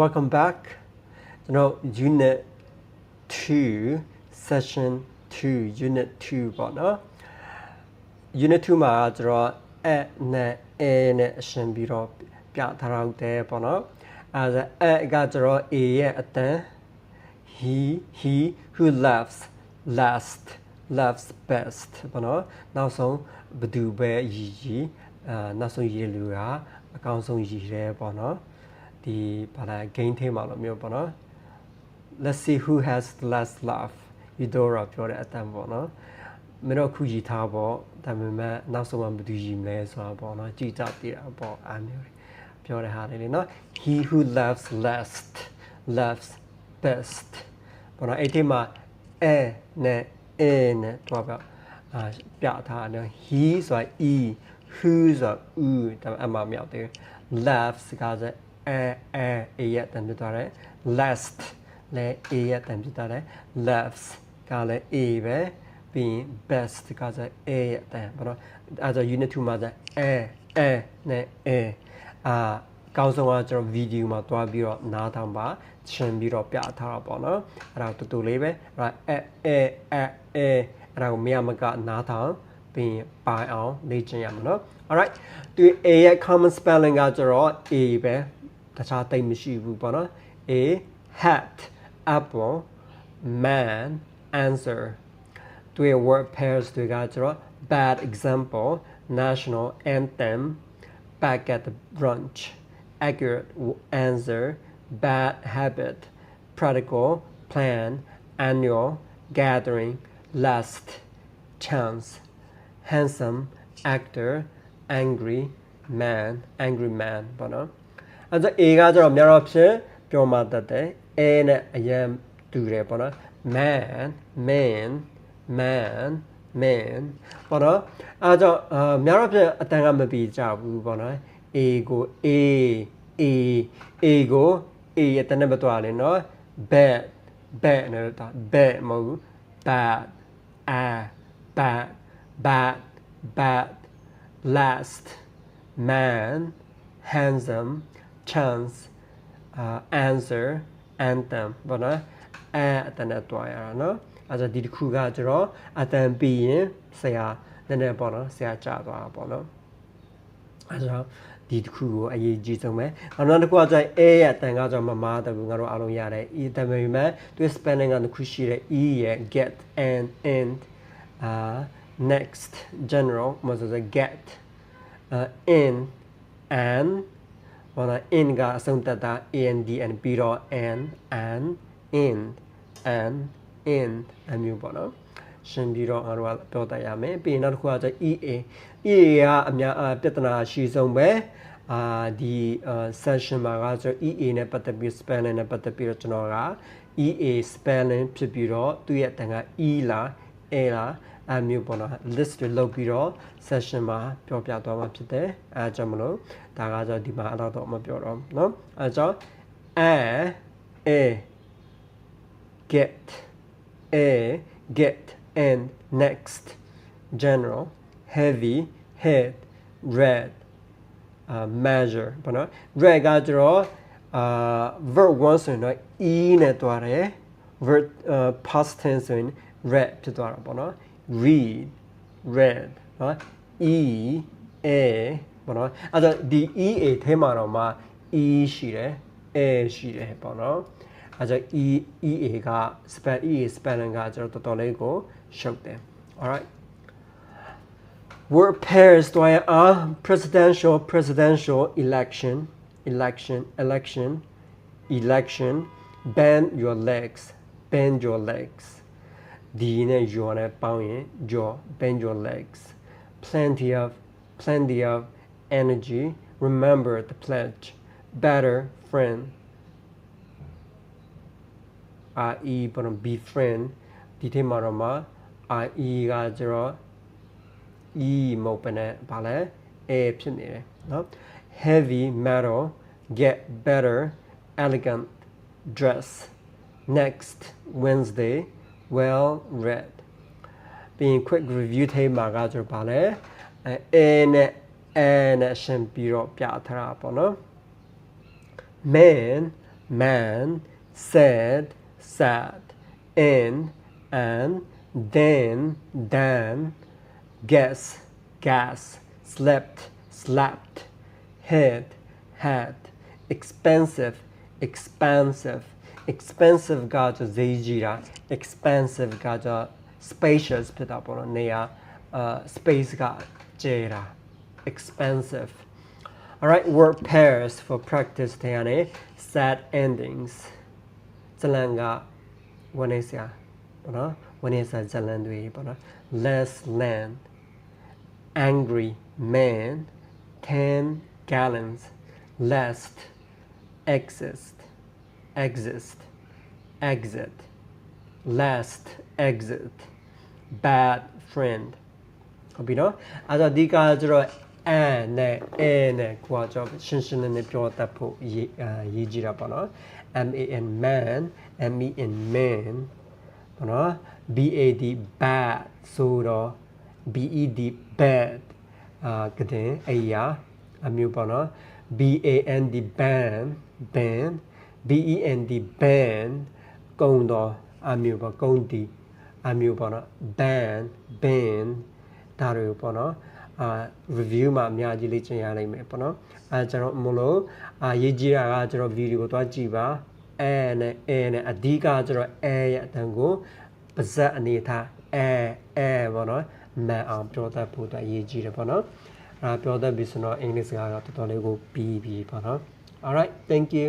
welcome back ကျွန်တော် unit 2 session 2 unit 2ပေါ့နော် unit 2မှာကျွန်တော် a နဲ့ a နဲ့အရှင်ပြီးတော့ပြထားတော့တယ်ပေါ့နော်အဲဒါ a ကကျွန်တော် a ရဲ့အတန်း he he who loves last loves best ပေါ့နော်နောက်ဆုံးဘယ်သူပဲရည်ရည်အာနောက်ဆုံးရည်လူကအကောင်းဆုံးရည်တယ်ပေါ့နော် ဒီဘာလဲ game ထဲမှာလို့မျိုးပေါ့နော် let's see who has the last laugh Eudora ပြောတဲ့အတန်းပေါ့နော်မင်းတို့ခုရည်ထားပေါ့ဒါပေမဲ့နောက်ဆုံးမှဘယ်သူရည်မလဲဆိုတာပေါ့နော်ကြည့်ကြတည်တာပေါ့အားမျိုးတွေပြောတဲ့ဟာလေးလေနော် he who loves last loves best ပေါ့နော်အဲ့ဒီမှာ a နဲ့ a နဲ့တွားပြအာပြထားတယ် he ဆိုတာ e who ဆိုတာ u ဒါပေမဲ့အမှမြောက်တယ် loves ကဆို a a a ရဲ့တန်ပြသွားတယ် last လည်း a ရဲ့တန်ပြသွားတယ် loves ကလည်း a ပဲပြီးရင် best ကဆို a ရဲ့တန်ပေါ့နော်အဲဒါ unit 2မှာဆို a a နဲ့ a အာအကောင်းဆုံးကကျွန်တော်ဗီဒီယိုမှာတွားပြီးတော့နားထောင်ပါရှင်းပြီးတော့ပြထားတာပေါ့နော်အဲ့ဒါတူတူလေးပဲအဲ့ဒါအဲအဲအဲအဲအဲ့ဒါကိုမရမကနားထောင်ပြီးရင်ပိုင်အောင်လေ့ကျင့်ရမှာနော် alright ဒီ A ရဲ့ common spelling ကကျတော့ A ပဲ တခြားတိတ်မရှိဘူးပေါ့နော် A hat apple man answer တွေ့ word pairs တွေကကျတော့ bad example national anthem back at the brunch accurate answer bad habit practical plan annual gathering last chance handsome actor angry man angry man ပေါ့နော် အဲဒါ A ကကျတော့များတော့ဖြစ်ပြောမှတတ်တယ် A နဲ့အရင်တူတယ်ပေါ့နော် man man man man ပေါ့နော်အဲဒါအာများတော့ဖြစ်အတန်ကမပြီးကြဘူးပေါ့နော် A ကို A A A ကို A ရဲ့တနက်မတော်လေနော် bad bad နဲ့တာ bad မဟုတ်ဘူး bad a bad bad bad last man handsome chance uh, answer anthem ဘာနော်အဲအတန်နဲ့တွားရတာနော်အဲဒါဒီတစ်ခုကကျတော့အတန်ပြီးရင်ဆရာနည်းနည်းပေါ့နော်ဆရာကြာသွားတာပေါ့နော်အဲဒါဒီတစ်ခုကိုအရေးကြီးဆုံးပဲနောက်တစ်ခုကကျရင် A ရဲ့အတန်ကကျတော့မမားတယ်ဘူးငါတို့အားလုံးရတယ် E တမ်းပေမဲ့သူ spelling ကတစ်ခုရှိတယ် E ရဲ့ get and end uh next general မဆိုဆို get uh, in and ဘာလဲ in ကအဆုံးသက်တာ and and ပြီးတော့ and and in and in အမျိုးပေါ့နော်ရှင်းပြီးတော့ငါတို့ကပြောတတ်ရမယ်ပြီးရင်နောက်တစ်ခုကကျ EA EA ကအများအပြဿနာရှိဆုံးပဲအာဒီ session မှာကဆို EA နဲ့ပတ်သက်ပြီး spelling နဲ့ပတ်သက်ပြီးတော့ကျွန်တော်က EA spelling ဖြစ်ပြီးတော့သူ့ရဲ့အတန်က E လား A လား အမျိုးပေါ့နော် list တွေလုပ်ပြီးတော့ session မှာပြောပြသွားမှာဖြစ်တယ်အဲကြောင့်မလို့ဒါကကြောင့်ဒီမှာအဲ့တော့မပြောတော့เนาะအဲကြောင့် a a get a get and next general heavy head red uh, measure ပေါ့နော် red ကကျတော့အာ verb 1ဆိုရင်တော့ e နဲ့တွားတယ် verb uh, past tense ဆိုရင် red ဖြစ်သွားတာပေါ့နော် read red နော် e a ပေါ့နော်အဲ့တော့ဒီ e a ထဲမှာတော့မှ e ရှိတယ် a ရှိတယ်ပေါ့နော်အဲ့တော့ e e a က spell e a spelling ကကျွန်တော်တော်တော်လေးကိုရှုပ်တယ် alright word pairs တွားရအောင် presidential presidential election election election election bend your legs bend your legs ဒီနဲ့ your နဲ့ပေါင်းရင် your bend your legs plenty of plenty of energy remember the pledge better friend re ပေါ့နော် be friend ဒီထဲမှာတော့မှ re ကကျတော့ e မဟုတ်ဘဲနဲ့ဗာလဲ a ဖြစ်နေတယ်เนาะ heavy metal get better elegant dress next wednesday well read ပြီးရင် quick review ထဲမှာကကျတော့ဗာလဲအဲ a နဲ့ a နဲ့ရှင်းပြီးတော့ပြထားတာပေါ့နော် man man said sad in and then dan guess gas slept slept head had expensive expansive expensive 가져 제이지라 expensive 가져 spacious 피다 보러 내야 uh, space가 제라 expensive alright word pairs for practice 태안에 sad endings. 잘랑가 원해서야 보나 원해서 잘난 뒤에 보나 less land angry man ten gallons. Last exist exist exit last exit bad friend ဟုတ်ပြီနော်အဲ့တော့ဒီကကျတော့ and နဲ့ a နဲ့ကိုကကြောရှင်းရှင်းလင်းလင်းပြောတတ်ဖို့ရေးအာရေးကြည့်တာပေါ့နော် m a n man m e n man ပေါ့နော် b a d bad ဆိုတော့ b e d bad အာကတဲ့အိယာအမျိုးပေါ့နော် b a n d ban ban b e n d ban ကုံတော့အမျိုးပေါ့ကုံတီအမျိုးပေါ့နော် ban ban ဒါတွေပေါ့နော်အာ review မှာအများကြီးလေ့ကျင့်ရနိုင်မယ်ပေါ့နော်အဲကျွန်တော်မလို့အာရေးကြည့်တာကကျွန်တော် video ကိုသွားကြည့်ပါအဲနဲ့အဲနဲ့အဓိကကျွန်တော်အဲရဲ့အတန်ကိုပါဇက်အနေထားအဲအဲပေါ့နော်မှန်အောင်ပြောတတ်ဖို့အတွက်ရေးကြည့်တယ်ပေါ့နော်အဲပြောတတ်ပြီဆိုတော့အင်္ဂလိပ်စကားတော့တော်တော်လေးကိုပြီးပြီပေါ့နော် alright thank you